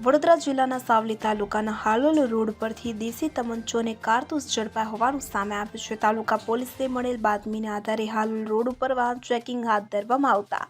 વડોદરા જિલ્લાના સાવલી તાલુકાના હાલોલ રોડ પરથી દેશી તમંચો અને કારતૂસ ઝડપાયા હોવાનું સામે આવ્યું છે. તાલુકા પોલીસે મળેલ બાતમીના આધારે હાલોલ રોડ ઉપર વાહન ચેકિંગ હાથ ધરવામાં આવતા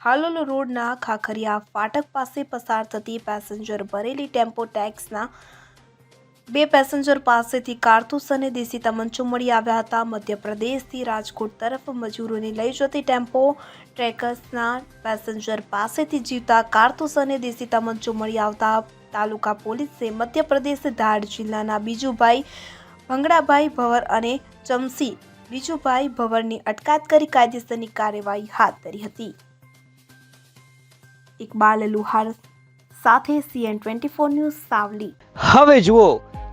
હાલોલ રોડના ખાખરિયા ફાટક પાસે પસાર થતી પેસેન્જર ભરેલી ટેમ્પો ટેક્સના બે પેસેન્જર પાસેથી કારતૂસ અને દેશી તમંચો મળી આવ્યા હતા. મધ્યપ્રદેશથી રાજકોટ તરફ મજૂરોને લઈ જતી ટેમ્પો ટ્રેકર્સના પેસેન્જર પાસેથી જીવતા કારતૂસ અને દેશી તમંચો મળી આવતા તાલુકા પોલીસે મધ્યપ્રદેશ ધાડ જિલ્લાના બીજુભાઈ ભંગડાભાઈ ભવર અને ચમસી બીજુભાઈ ભવરની અટકાયત કરી કાયદેસરની કાર્યવાહી હાથ ધરી હતી. ઇકબાલ લુહાર સાથે CN twenty four news Savli. હવે જુઓ